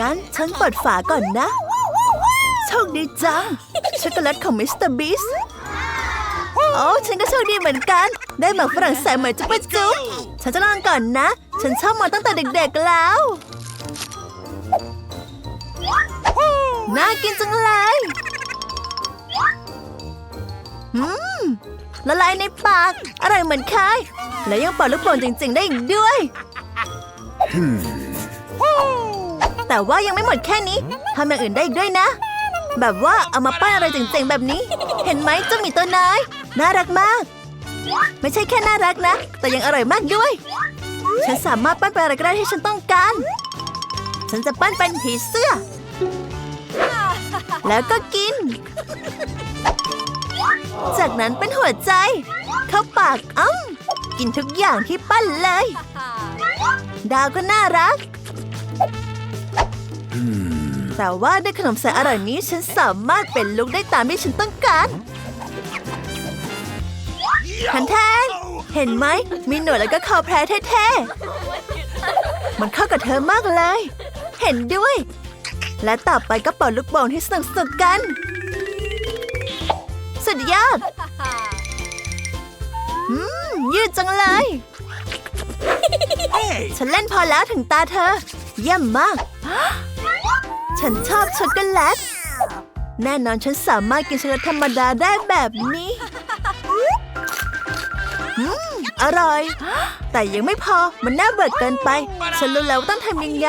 งั้นฉันเปิดฝาก่อนนะ โชคดีจัง ช็อกโกแลตของมิสเตอร์บีสโอ้ฉันก็โชคดีเหมือนกัน ได้หมักฝรั่งใส่เหมือนจุ๊บจุ๊บฉันจะลองก่อนนะ ฉันชอบมาตั้งแต่เด็กๆแล้ว น่ากินจังเลยอืมละลายในปาก อร่อยเหมือนเคยและยังเป่าลูกโป่งจริง ๆ ได้อีกด้วย แต่ว่ายังไม่หมดแค่นี้ทำอย่างอื่นได้อีกด้วยนะ แบบว่าเอามาป้ายอะไรเจ๋งๆแบบนี้ เห็นไหมเจ้าหมีตัวน้อยน่ารักมาก ไม่ใช่แค่น่ารักนะ แต่ยังอร่อยมากด้วย ฉันสามารถปั้นเป็นอะไรก็ได้ที่ฉันต้องการ ฉันจะปั้นเป็นผีเสื้อ แล้วก็กิน จากนั้นเป็นหัวใจ เข้าปากอ้ำกินทุกอย่างที่ปั้นเลย ดาวก็น่ารัก แต่ว่าด้วยขนมแสนอร่อยนี้ฉันสามารถเป็นลุกได้ตามที่ฉันต้องการทันแทนเห็นไหม มีหนวดแล้วก็คอแพรเท่ๆ มันเข้ากับเธอมากเลย เห็นด้วย และต่อไปก็เป่าลูกโป่งที่สนุกสนุกๆกัน สุดยอด อืม ยืดจังเลย ฉันเล่นพอแล้วถึงตาเธอ เยี่ยมมาก ฉันชอบช็อกโกแลต แน่นอนฉันสามารถกินช็อกโกแลตธรรมดาได้แบบนี้อืมอร่อย แต่ยังไม่พอมันน่าเบื่อเกินไป ฉันรู้แล้วว่าต้องทำยังไง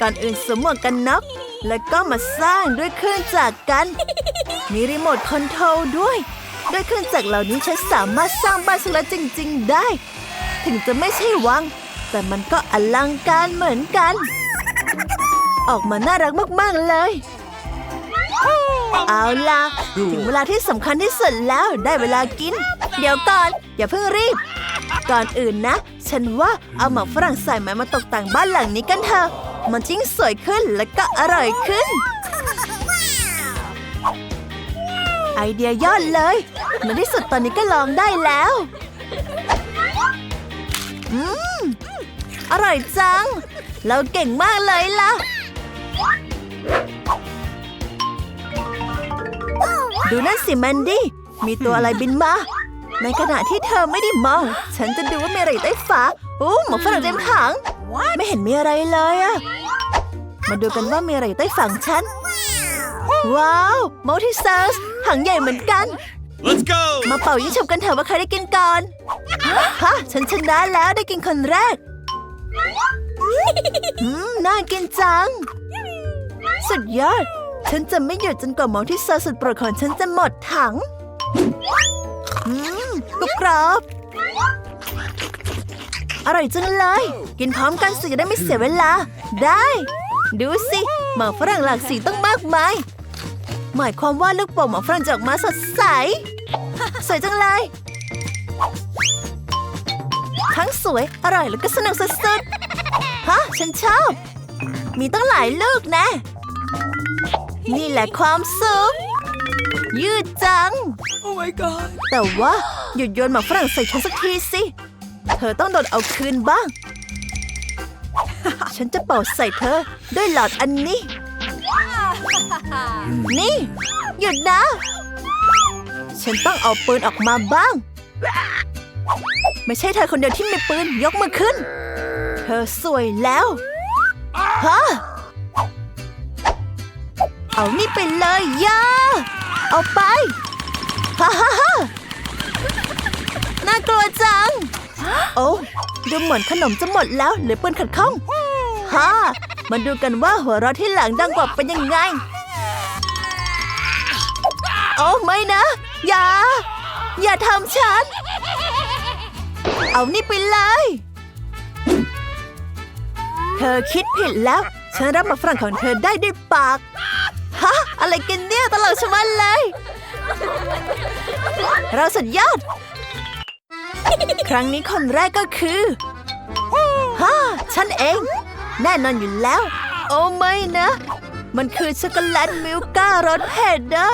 ก่อนอื่นสวมหมวกกันน็อกแล้วก็มาสร้างด้วยเครื่องจักรกัน มีรีโมทคอนโทรลด้วย ด้วยเครื่องจักรเหล่านี้ฉันสามารถสร้างบ้านช็อกโกแลตจริง ๆ ได้ ถึงจะไม่ใช่วัง แต่มันก็อลังการเหมือนกัน ออกมาน่ารักมากๆเลย เอาล่ะ ถึงเวลาที่สำคัญที่สุดแล้วได้เวลากิน เดี๋ยวก่อน อย่าเพิ่งรีบ ก่อนอื่นนะ ฉันว่าเอาหมากฝรั่งใส่ไม้มาตกแต่งบ้านหลังนี้กันเถอะ มันยิ่งสวยขึ้นและก็อร่อยขึ้น ไอเดียยอดเลยในที่สุดตอนนี้ก็ลองได้แล้วอืมอร่อยจัง เราเก่งมากเลยล่ะ ดูนั่นสิแมนดี้ มีตัวอะไรบินมา ในขณะที่เธอไม่ได้มอง ฉันจะดูว่ามีอะไรอยู่ใต้ฝาโอ้หมอฝรั่งเต็มถัง ไม่เห็นมีอะไรเลยอะมาดูกันว่ามีอะไรอยู่ใต้ฝั่งฉัน ว้าวมัลติเซอร์สถังใหญ่เหมือนกัน Let's go! มาเป่ายิงฉุบกันเถอะว่าใครได้กินก่อน ฮะ ฉันชนะแล้วได้กินคนแรก อืม น่ากินจัง สุดยอด ฉันจะไม่หยุดจนกว่าหมอที่ซอร์สุดโปรดของฉันจะหมดถัง อืมกรุบกรอบอร่อยจังเลย กินพร้อมกันสิจะได้ไม่เสียเวลา ได้ ดูสิหมาฝรั่งหลากสีต้องมากมาย หมายความว่าลูกโป่งหมาฝรั่งจะออกมาสดใส สวยจังเลย ทั้งสวย อร่อยแล้วก็สนุกสุดๆ ฮะ ฉันชอบ มีตั้งหลายลูกนะ นี่แหละความสุข ยืดจัง Oh my god! แต่ว่าหยุดโยนหมากฝรั่งใส่ฉันสักทีสิ เธอต้องโดนเอาคืนบ้าง ฉันจะเป่าใส่เธอด้วยหลอดอันนี้ นี่ หยุดนะ ฉันต้องเอาปืนออกมาบ้าง ไม่ใช่เธอคนเดียวที่มีปืนยกมือขึ้น เธอสวยแล้วฮะ เอานี่ไปเลยย่าเอาไปฮ่าฮ่าฮ่าน่ากลัวจัง โอ้ดูเหมือนขนมจะหมดแล้วเหลือปืนขัดข้องฮ่ามาดูกันว่าหัวเราะที่หลังดังกว่าเป็นยังไง โอ้ไม่นะ อย่า อย่าทำฉัน เอานี่ไปเลย เธอคิดผิดแล้ว ฉันรับมาฝรั่งของเธอได้ด้วยปาก อะไรกันเนี่ยตลกชะมัดเลย เราสุดยอด ครั้งนี้คนแรกก็คือฮ่าฉันเอง แน่นอนอยู่แล้ว โอ้ไม่นะ มันคือช็อกโกแลตมิลก้ารสเผ็ดนะ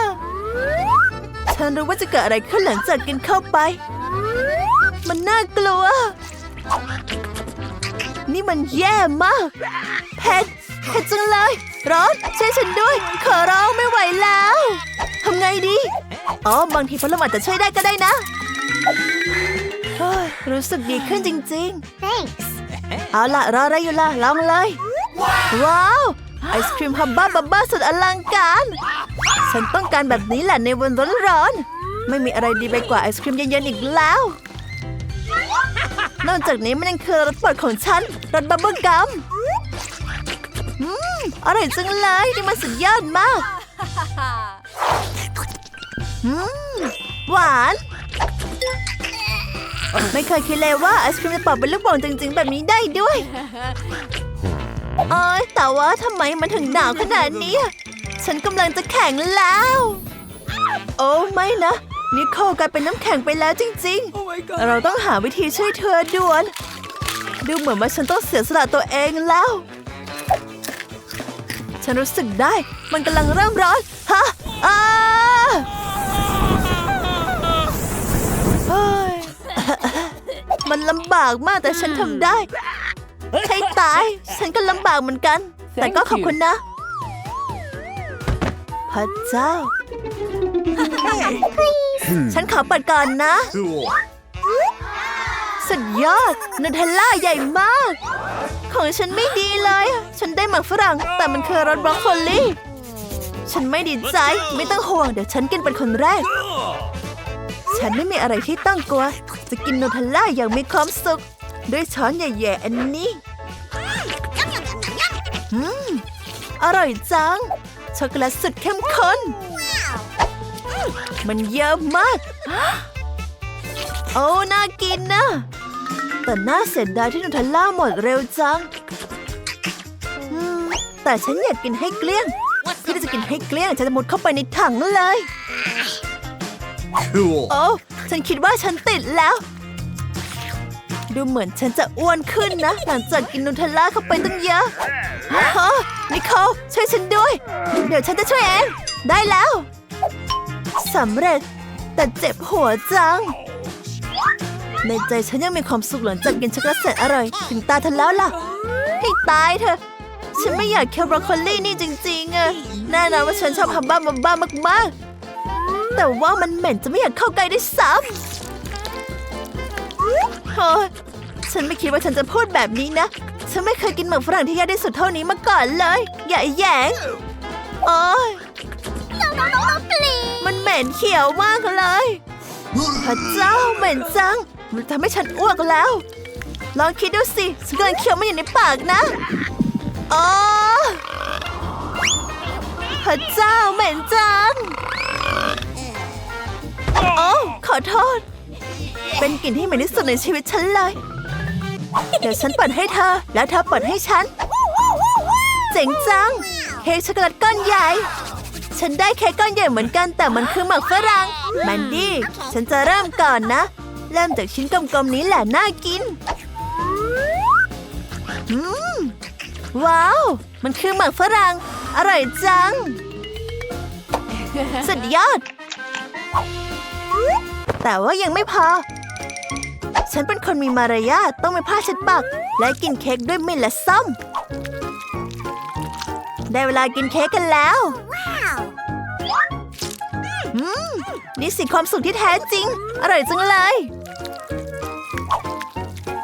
ฉันรู้ว่าจะเกิดอะไรขึ้นหลังจากกินเข้าไป มันน่ากลัว นี่มันแย่มาก เผ็ดเผ็ดจังเลย ร้อนช่วยฉันด้วย ขอร้องไม่ไหวแล้วทำไงดี อ๋อ บางทีพัดลมอาจจะช่วยได้ก็ได้นะเฮ้ยรู้สึกดีขึ้นจริง Thanks. ๆเอาล่ะ รออะไรอยู่ล่ะ ลองเลย ว้าว ไอศครีมฮับบ้าบับบ้าสุดอลังการ ฉันต้องการแบบนี้แหละในวันร้อนๆไม่มีอะไรดีไปกว่าไอศครีมเย็นๆอีกแล้ว นอกจากนี้มันยังคือรสโปรดของฉันรสบับเบิ้ลกัม อืมอร่อยจังเลยนี่มันสุดยอดมากอืมหวาน ไม่เคยคิดเลยว่าไอศครีมจะเป่าเป็นลูกโป่งจริง ๆ แบบนี้ได้ด้วยเอ้ยแต่ว่าทำไมมันถึงหนาวขนาดนี้อะฉันกำลังจะแข็งแล้ว โอ้ไม่นะ นิโคลกลายเป็นน้ำแข็งไปแล้วจริง ๆ เราต้องหาวิธีช่วยเธอด่วน ดูเหมือนว่าฉันต้องเสียสละตัวเองแล้ว ฉันรู้สึกได้ มันกำลังเริ่มร้อน ฮะอ้าเฮ้ยมันลำบากมากแต่ฉันทำได้ ให้ตาย ฉันก็ลำบากเหมือนกัน แต่ก็ขอบคุณนะ พระเจ้า ฉันขอเปิดก่อนนะ Cool. สุดยอดนูเทลล่าใหญ่มาก ของฉันไม่ดีเลย ฉันได้หมักฝรั่ง แต่มันคือรสบรอกโคลีฉันไม่ดีใจ ไม่ต้องห่วง เดี๋ยวฉันกินเป็นคนแรก ฉันไม่มีอะไรที่ต้องกลัว จะกินนูเทลล่าอย่างมีความสุข ด้วยช้อนใหญ่ๆอันนี้อืมอร่อยจัง ช็อกโกแลตสุดเข้มข้น มันเยอะมาก โอ้ น่ากินนะ แต่น่าเสียดายที่นูเทลล่าหมดเร็วจังอืมแต่ฉันอยากกินให้เกลี้ยงที่จะกินให้เกลี้ยงฉันจะมุดเข้าไปในถังเลย Cool. โอ้ ฉันคิดว่าฉันติดแล้ว ดูเหมือนฉันจะอ้วนขึ้นนะ หลังจากกินนูเทลล่าเข้าไปตั้งเยอะฮะนิโคลช่วยฉันด้วย เดี๋ยวฉันจะช่วยเอง ได้แล้วสำเร็จแต่เจ็บหัวจัง ในใจฉันยังมีความสุขหลังจากกินช็อกโกแลตแสนอร่อย ถึงตาเธอแล้วล่ะ ให้ตายเถอะ ฉันไม่อยากเคี้ยวบรอกโคลี่นี่จริงๆอะแน่นอนว่าฉันชอบฮัมบ้าบัมบ้ามากๆ แต่ว่ามันเหม็นจะไม่อยากเข้าใกล้ได้วยซ้ำโอ้ฉันไม่คิดว่าฉันจะพูดแบบนี้นะ ฉันไม่เคยกินหมึกฝรั่งที่ยากที่สุดเท่านี้มาก่อนเลย อย่าแยงโอ้ยมันเหม็นเขียวมากเลย พระเจ้าเหม็นจัง มันทำให้ฉันอ้วกแล้ว ลองคิดดูสิฉันกำลังเคี้ยวมันอยู่ในปากนะอ๋อพระเจ้าเหม็นจังโอ้ขอโทษ เป็นกลิ่นที่เหม็นที่สุดในชีวิตฉันเลย เดี๋ยวฉันเปิดให้เธอ แล้วเธอเปิดให้ฉัน เจ๋งจัง เค้กช็อกโกแลตก้อนใหญ่ ฉันได้เค้กก้อนใหญ่เหมือนกันแต่มันคือหมักฝรั่งแมนดี้ ฉันจะเริ่มก่อนนะ เริ่มจากชิ้นกลมๆนี้แหละน่ากิน อืม ว้าว มันคือหมักฝรั่ง อร่อยจัง สุดยอด แต่ว่ายังไม่พอ ฉันเป็นคนมีมารยาทต้องไม่พลาดเช็ดปากและกินเค้กด้วยมีดและส้อม ได้เวลากินเค้กกันแล้ว Wow. อืมนี่สิความสุขที่แท้จริง อร่อยจังเลย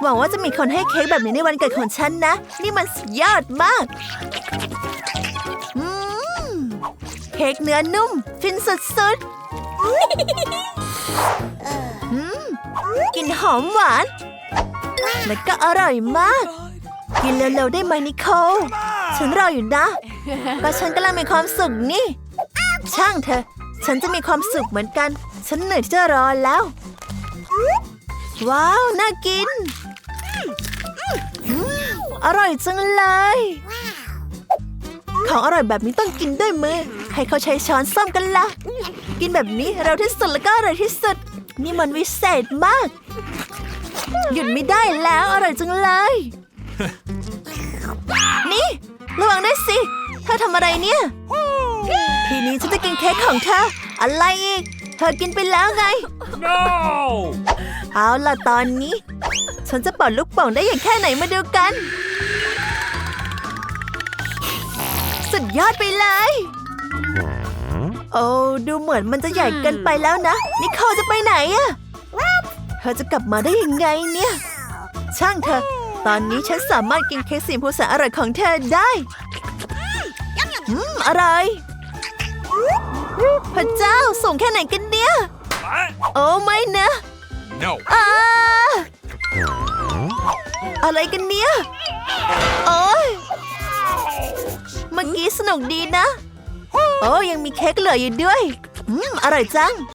หวังว่าจะมีคนให้เค้กแบบนี้ในวันเกิดของฉันนะ นี่มันสุดยอดมากมเค้กเนื้อนุ่ม ฟินสุดๆกลิ่นหอมหวาน และก็อร่อยมาก กินเร็วๆได้ไหมนิโคลฉันรออยู่นะก็ฉันกำลังมีความสุขนี่ ช่างเถอฉันจะมีความสุขเหมือนกัน ฉันเหนื่อยที่จะรอแล้ว ว้าว น่ากิน อร่อยจังเลย ของอร่อยแบบนี้ต้องกินด้วยมือให้เขาใช้ช้อนส้อมกันละกินแบบนี้เร็วที่สุดแล้วก็อร่อยที่สุด นี่มันวิเศษมาก หยุดไม่ได้แล้วอร่อยจังเลย นี่ ระวังด้วยสิเธอทำอะไรเนี่ย ทีนี้ฉันจะกินเค้กของเธอ อะไรอีก เธอกินไปแล้วไง No! เอาล่ะตอนนี้ ฉันจะเป่าลูกโป่งได้อย่างแค่ไหนมาดูกัน สุดยอดไปเลย โอ้ดูเหมือนมันจะใหญ่เกินไปแล้วนะ นิโคลจะไปไหนอะเธอจะกลับมาได้ยังไงเนี่ย ช่างเถอะตอนนี้ฉันสามารถกินเค้กสีชมพูแสนอร่อยของเธอได้อืมอร่อยพระเจ้าสูงแค่ไหนกันเนี่ย โอ้ไม่นะ อาอะไรกันเนี่ย โอ้ยเมื่อกี้สนุกดีนะ โอ้ยังมีเค้กเหลืออยู่ด้วย อืม อร่อยจัง